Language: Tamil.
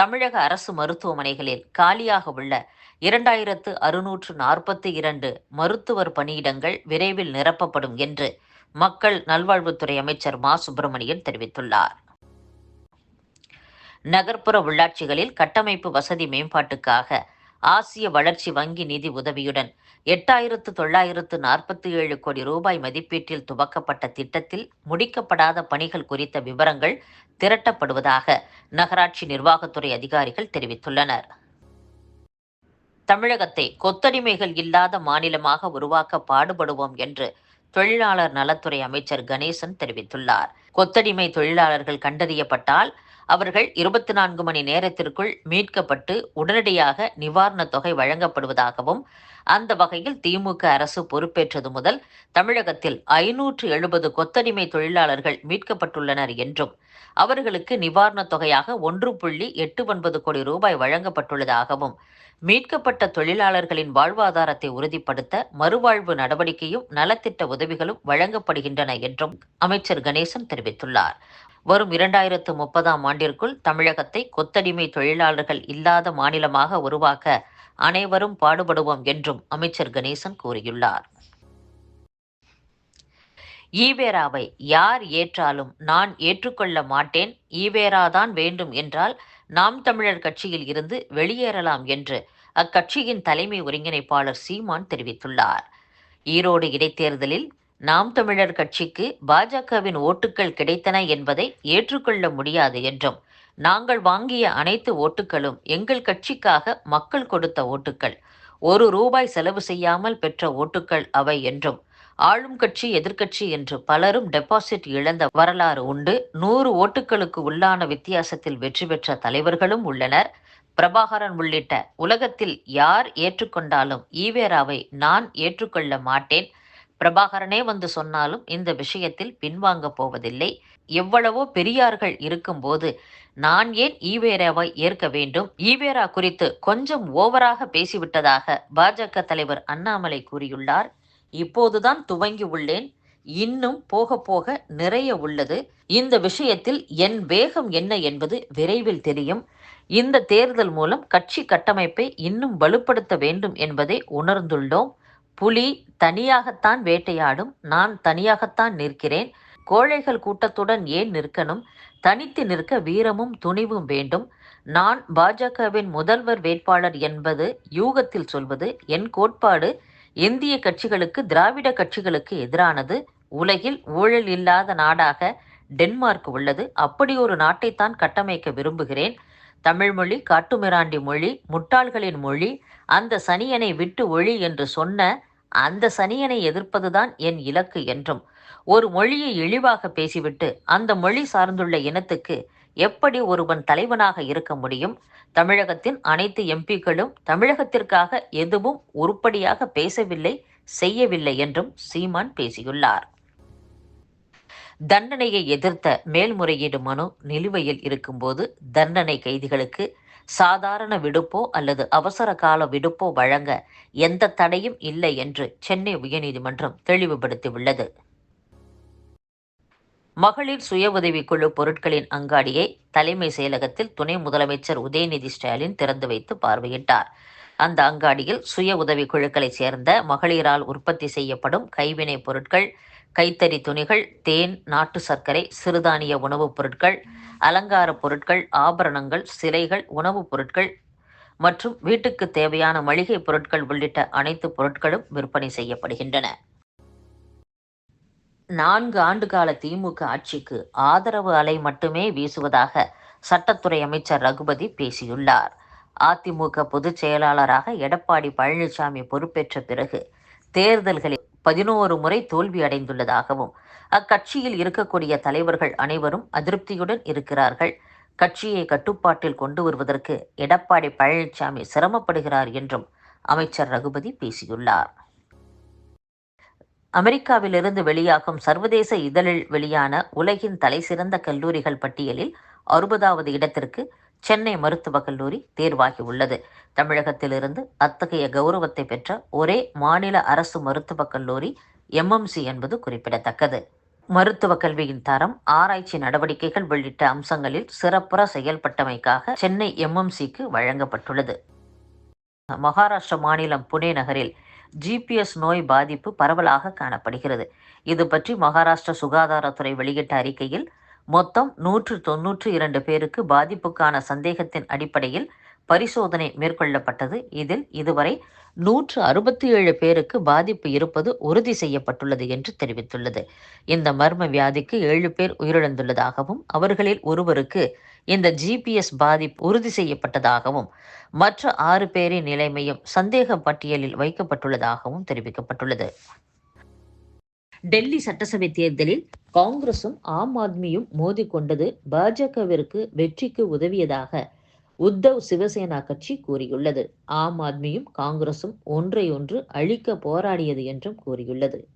தமிழக அரசு மருத்துவமனைகளில் காலியாக உள்ள இரண்டாயிரத்து அறுநூற்று நாற்பத்தி இரண்டு மருத்துவர் பணியிடங்கள் விரைவில் நிரப்பப்படும் என்று மக்கள் நல்வாழ்வுத்துறை அமைச்சர் மா. சுப்பிரமணியன் தெரிவித்துள்ளார். நகர்ப்புற உள்ளாட்சிகளில் கட்டமைப்பு வசதி மேம்பாட்டுக்காக ஆசிய வளர்ச்சி வங்கி நிதி உதவியுடன் எட்டாயிரத்து தொள்ளாயிரத்து நாற்பத்தி ஏழு கோடி ரூபாய் மதிப்பீட்டில் துவக்கப்பட்ட திட்டத்தில் முடிக்கப்படாத பணிகள் குறித்த விவரங்கள் திரட்டப்படுவதாக நகராட்சி நிர்வாகத்துறை அதிகாரிகள் தெரிவித்துள்ளனர். தமிழகத்தை கொத்தடிமைகள் இல்லாத மாநிலமாக உருவாக்க பாடுபடுவோம் என்று தொழிலாளர் நலத்துறை அமைச்சர் கணேசன் தெரிவித்துள்ளார். கொத்தடிமை தொழிலாளர்கள் கண்டறியப்பட்டால் அவர்கள் இருபத்தி நான்கு மணி நேரத்திற்குள் மீட்கப்பட்டு உடனடியாக நிவாரணத் தொகை வழங்கப்படுவதாகவும் அந்த வகையில் திமுக அரசு பொறுப்பேற்றது முதல் தமிழகத்தில் ஐநூற்று எழுபது கொத்தடிமை தொழிலாளர்கள் மீட்கப்பட்டுள்ளனர் என்றும் அவர்களுக்கு நிவாரணத் தொகையாக ஒன்று புள்ளி எட்டு ஒன்பது கோடி ரூபாய் வழங்கப்பட்டுள்ளதாகவும் மீட்கப்பட்ட தொழிலாளர்களின் வாழ்வாதாரத்தை உறுதிப்படுத்த மறுவாழ்வு நடவடிக்கையும் நலத்திட்ட உதவிகளும் வழங்கப்படுகின்றன என்றும் அமைச்சர் கணேசன் தெரிவித்துள்ளார். வரும் இரண்டாயிரத்து முப்பதாம் ஆண்டிற்குள் தமிழகத்தை கொத்தடிமை தொழிலாளர்கள் இல்லாத மாநிலமாக உருவாக்க அனைவரும் பாடுபடுவோம் என்றும் அமைச்சர் கணேசன் கூறியுள்ளார். ஈவேராவை யார் ஏற்றாலும் நான் ஏற்றுக்கொள்ள மாட்டேன். ஈவேராதான் வேண்டும் என்றால் நாம் தமிழர் கட்சியில் இருந்து வெளியேறலாம் என்று அக்கட்சியின் தலைமை ஒருங்கிணைப்பாளர் சீமான் தெரிவித்துள்ளார். ஈரோடு இடைத்தேர்தலில் நாம் தமிழர் கட்சிக்கு பாஜகவின் ஓட்டுகள் கிடைத்தன என்பதை ஏற்றுக்கொள்ள முடியாது என்றும் நாங்கள் வாங்கிய அனைத்து ஓட்டுகளும் எங்கள் கட்சிக்காக மக்கள் கொடுத்த ஓட்டுகள் ஒரு ரூபாய் செலவு செய்யாமல் பெற்ற ஓட்டுகள் அவை என்றும் ஆளும் கட்சி எதிர்க்கட்சி என்று பலரும் டெபாசிட் இழந்த வரலாறு உண்டு. நூறு ஓட்டுகளுக்கு உள்ளான வித்தியாசத்தில் வெற்றி பெற்ற தலைவர்களும் உள்ளனர். பிரபாகரன் உள்ளிட்ட உலகத்தில் யார் ஏற்றுக்கொண்டாலும் ஈவேராவை நான் ஏற்றுக்கொள்ள மாட்டேன். பிரபாகரனே வந்து சொன்னாலும் இந்த விஷயத்தில் பின்வாங்க போவதில்லை. எவ்வளவோ பெரியார்கள் இருக்கும்போது நான் ஏன் ஈவேராவை ஏற்க வேண்டும்? ஈவேரா குறித்து கொஞ்சம் ஓவராக பேசிவிட்டதாக பாஜக தலைவர் அண்ணாமலை கூறியுள்ளார். இப்போதுதான் துவங்கி உள்ளேன். இன்னும் போக போக நிறைய உள்ளது. இந்த விஷயத்தில் என் வேகம் என்ன என்பது விரைவில் தெரியும். இந்த தேர்தல் மூலம் கட்சி கட்டமைப்பை இன்னும் வலுப்படுத்த வேண்டும் என்பதை உணர்ந்துள்ளோம். புலி தனியாகத்தான் வேட்டையாடும். நான் தனியாகத்தான் நிற்கிறேன். கோழைகள் கூட்டத்துடன் ஏன் நிற்கணும்? தனித்து நிற்க வீரமும் துணிவும் வேண்டும். நான் பாஜகவின் முதல்வர் வேட்பாளர் என்பது யூகத்தில் சொல்வது என் கோட்பாடு. இந்திய கட்சிகளுக்கு திராவிட கட்சிகளுக்கு எதிரானது உலகில் ஊழல் இல்லாத நாடாக டென்மார்க் உள்ளது. அப்படி ஒரு நாட்டைத்தான் கட்டமைக்க விரும்புகிறேன். தமிழ்மொழி காட்டுமிராண்டி மொழி முட்டாள்களின் மொழி அந்த சனியனை விட்டு ஒழி என்று சொன்ன அந்த சனியனை எதிர்ப்பதுதான் என் இலக்கு என்றும். ஒரு மொழியை இழிவாக பேசிவிட்டு அந்த மொழி சார்ந்துள்ள இனத்துக்கு எப்படி ஒருவன் தலைவனாக இருக்க முடியும்? தமிழகத்தின் அனைத்து எம்பிக்களும் தமிழகத்திற்காக எதுவும் உருப்படியாக பேசவில்லை செய்யவில்லை என்றும் சீமான் பேசியுள்ளார். தண்டனையை எதிர்த்த மேல்முறையீடு மனு நிலுவையில் இருக்கும்போது தண்டனை கைதிகளுக்கு சாதாரண விடுப்போ அல்லது அவசர கால விடுப்போ வழங்க எந்த தடையும் இல்லை என்று சென்னை உயர்நீதிமன்றம் தெளிவுபடுத்தியுள்ளது. மகளிர் சுய உதவிக்குழு பொருட்களின் அங்காடியை தலைமை செயலகத்தில் துணை முதலமைச்சர் உதயநிதி ஸ்டாலின் திறந்து வைத்து பார்வையிட்டார். அந்த அங்காடியில் சுய உதவி குழுக்களைச் சேர்ந்த மகளிரால் உற்பத்தி செய்யப்படும் கைவினை பொருட்கள் கைத்தறி துணிகள் தேன் நாட்டு சர்க்கரை சிறுதானிய உணவுப் பொருட்கள் அலங்கார பொருட்கள் ஆபரணங்கள் சிலைகள் உணவுப் பொருட்கள் மற்றும் வீட்டுக்கு தேவையான மளிகை பொருட்கள் உள்ளிட்ட அனைத்து பொருட்களும் விற்பனை செய்யப்படுகின்றன. நான்கு ஆண்டுகால திமுக ஆட்சிக்கு ஆதரவு அலை மட்டுமே வீசுவதாக சட்டத்துறை அமைச்சர் ரகுபதி பேசியுள்ளார். அதிமுக பொதுச் செயலாளராக எடப்பாடி பழனிசாமி பொறுப்பேற்ற பிறகு தேர்தல்களில் பதினோரு முறை தோல்வி அடைந்துள்ளதாகவும் அக்கட்சியில் இருக்கக்கூடிய தலைவர்கள் அனைவரும் அதிருப்தியுடன் இருக்கிறார்கள். கட்சியை கட்டுப்பாட்டில் கொண்டு வருவதற்கு எடப்பாடி பழனிசாமி சிரமப்படுகிறார் என்றும் அமைச்சர் ரகுபதி பேசியுள்ளார். அமெரிக்காவிலிருந்து வெளியாகும் சர்வதேச இதழில் வெளியான உலகின் தலைசிறந்த கல்லூரிகள் பட்டியலில் அறுபதாவது இடத்திற்கு சென்னை மருத்துவக் கல்லூரி தேர்வாகியுள்ளது. தமிழகத்திலிருந்து அத்தகைய கௌரவத்தை பெற்ற ஒரே மாநில அரசு மருத்துவக் கல்லூரி எம்எம்சி என்பது குறிப்பிடத்தக்கது. மருத்துவ கல்வியின் தரம் ஆராய்ச்சி நடவடிக்கைகள் உள்ளிட்ட அம்சங்களில் சிறப்புற செயல்பட்டமைக்காக சென்னை எம்எம்சிக்கு வழங்கப்பட்டுள்ளது. மகாராஷ்டிர மாநிலம் புனே நகரில் ஜிபிஎஸ் நோய் பாதிப்பு பரவலாக காணப்படுகிறது. இது பற்றி மகாராஷ்டிர சுகாதாரத்துறை வெளியிட்ட அறிக்கையில் மொத்தம் நூற்று தொன்னூற்று இரண்டு பேருக்கு பாதிப்புக்கான சந்தேகத்தின் அடிப்படையில் பரிசோதனை மேற்கொள்ளப்பட்டது. இதில் இதுவரை நூற்று அறுபத்தி ஏழு பேருக்கு பாதிப்பு இருப்பது உறுதி செய்யப்பட்டுள்ளது என்று தெரிவித்துள்ளது. இந்த மர்ம வியாதிக்கு ஏழு பேர் உயிரிழந்துள்ளதாகவும் அவர்களில் ஒருவருக்கு இந்த ஜிபிஎஸ் பாதிப்பு உறுதி செய்யப்பட்டதாகவும் மற்ற ஆறு பேரின் நிலைமையும் சந்தேக பட்டியலில் வைக்கப்பட்டுள்ளதாகவும் தெரிவிக்கப்பட்டுள்ளது. டெல்லி சட்டசபை தேர்தலில் காங்கிரசும் ஆம் ஆத்மியும் மோதிக்கொண்டது பாஜகவிற்கு வெற்றிக்கு உதவியதாக உத்தவ் சிவசேனா கட்சி கூறியுள்ளது. ஆம் ஆத்மியும் காங்கிரசும் ஒன்றை ஒன்று அழிக்க போராடியது என்றும் கூறியுள்ளது.